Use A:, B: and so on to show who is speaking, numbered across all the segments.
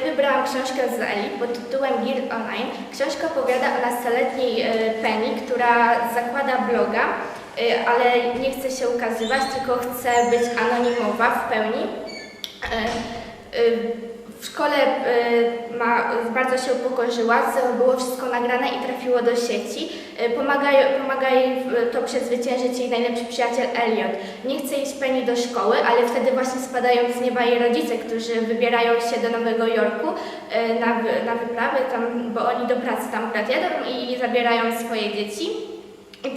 A: wybrałam książkę z Eli pod tytułem Guild Online. Książka opowiada o nastoletniej e, Penny, która zakłada bloga, e, ale nie chce się ukazywać, tylko chce być anonimowa w pełni. E, e, szkole e, ma, bardzo się upokorzyła, było wszystko nagrane i trafiło do sieci. E, Pomaga, pomaga jej w- to przezwyciężyć jej najlepszy przyjaciel Elliot. Nie chce iść Penny do szkoły, ale wtedy właśnie spadają z nieba jej rodzice, którzy wybierają się do Nowego Jorku e, na, na wyprawę, tam, bo oni do pracy tam jadą i zabierają swoje dzieci. I,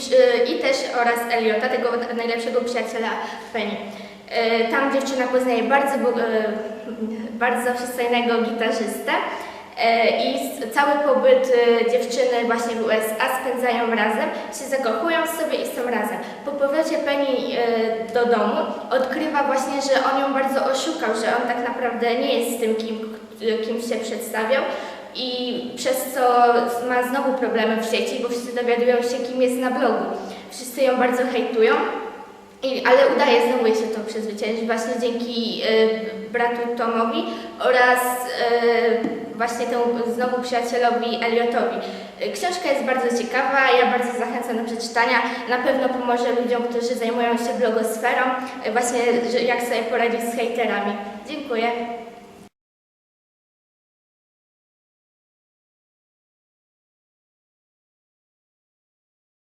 A: I też oraz Eliota, tego najlepszego przyjaciela Penny. E, Tam dziewczyna poznaje bardzo, e, bardzo przystojnego gitarzystę e, i cały pobyt dziewczyny właśnie w USA spędzają razem, się zakochują sobie i są razem. Po powrocie Penny do domu odkrywa właśnie, że on ją bardzo oszukał, że on tak naprawdę nie jest tym, kim, kim się przedstawiał i przez co ma znowu problemy w sieci, bo wszyscy dowiadują się, kim jest na blogu. Wszyscy ją bardzo hejtują. I, ale udaje znowu jej się to przezwyciężyć właśnie dzięki y, bratu Tomowi oraz y, właśnie temu znowu przyjacielowi Eliotowi. Y, książka jest bardzo ciekawa, ja bardzo zachęcam do przeczytania. Na pewno pomoże ludziom, którzy zajmują się blogosferą, y, właśnie jak sobie poradzić z hejterami. Dziękuję.